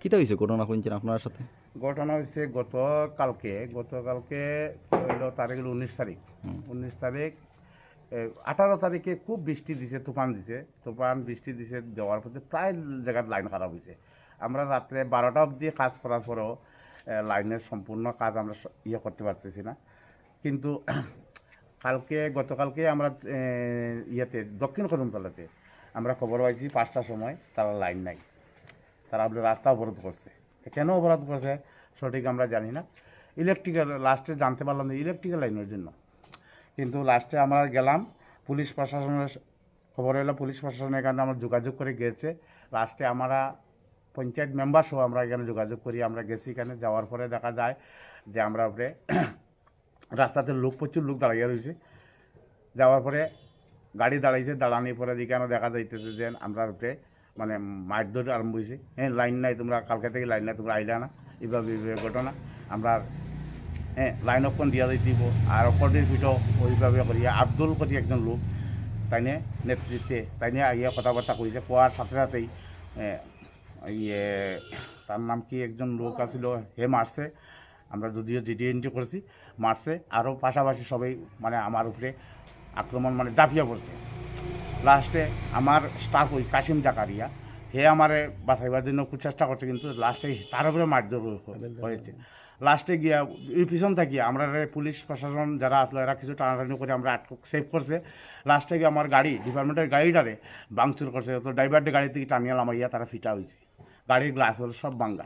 কিতা হয়েছে ঘটনা শুনছেন আপনার সাথে? ঘটনা হয়েছে গতকালকে গতকালকে হইল তারিখ হলো উনিশ তারিখ। উনিশ তারিখ আঠারো তারিখে খুব বৃষ্টি দিছে তুফান দিছে। তুফান বৃষ্টি দিছে দেওয়ার পথে প্রায় জায়গাত লাইন খারাপ হয়েছে আমরা রাত্রে বারোটা অবধি কাজ করার পরেও লাইনের সম্পূর্ণ কাজ আমরা ইয়ে করতে পারতেছি না। কিন্তু কালকে গতকালকে আমরা ইয়েতে দক্ষিণ কদমতলাতে আমরা খবর পাইছি পাঁচটার সময় তারা লাইন নাই। তারা রাস্তা অবরোধ করছে। কেন অবরোধ করছে সঠিক আমরা জানি না। ইলেকট্রিক্যাল লাস্টে জানতে পারলাম যে ইলেকট্রিক্যাল লাইনের জন্য। কিন্তু লাস্টে আমরা গেলাম, পুলিশ প্রশাসনের খবর এলো, পুলিশ প্রশাসনের এখানে আমরা যোগাযোগ করে গেছে। লাস্টে আমরা পঞ্চায়েত মেম্বার সহ আমরা এখানে যোগাযোগ করি, আমরা গেছি এখানে, যাওয়ার পরে দেখা যায় যে আমরা উপরে রাস্তাতে লোক, প্রচুর লোক দাঁড়িয়ে রয়েছে। যাওয়ার পরে গাড়ি দাঁড়াইছে দাঁড়ানোর পরে এখানে দেখা যাইতেছে যে আমরা উপরে মানে মারধর আরম্ভ হয়েছে। হ্যাঁ লাইন নাই তোমরা, কালকে থেকে লাইন নাই, তোমরা আইলা না। এইভাবে ঘটনা। আমরা হ্যাঁ লাইন অপন দিয়া দিব। আর অপরদের ভিতর ওইভাবে করিয়া আব্দুল করি একজন লোক, তাইনে নেতৃত্বে, তাইনে আহিয়া কথাবার্তা কইছে। কোয়ার সাথে সাথেই ইয়ে তার নাম কি একজন লোক আছিল, হে মারছে। আমরা যদিও জিডি এন্ট্রি করেছি, মারছে। আরও পাশাপাশি সবাই মানে আমার উপরে আক্রমণ মানে দাফিয়া পড়ছে। লাস্টে আমার স্টাফ ওই কাশিম জাকারিয়া হে আমারে বাঁচাইবার জন্য খুব চেষ্টা করছে কিন্তু লাস্টে তার উপরে মারধর হয়ে- হয়েছে। লাস্টে গিয়া এই পিছন থাকি আমরা পুলিশ প্রশাসন যারা আসলো এরা কিছু টানাটানি করে আমরা আটক সেভ করছে। লাস্টে গিয়ে আমার গাড়ি ডিপার্টমেন্টের গাড়িটারে বাংচুর করছে। তো ড্রাইভারদের গাড়ি থেকে টানিয়ে লামাইয়া তারা ফিটা হয়েছে গাড়ির গ্লাস হল সব ভাঙ্গা।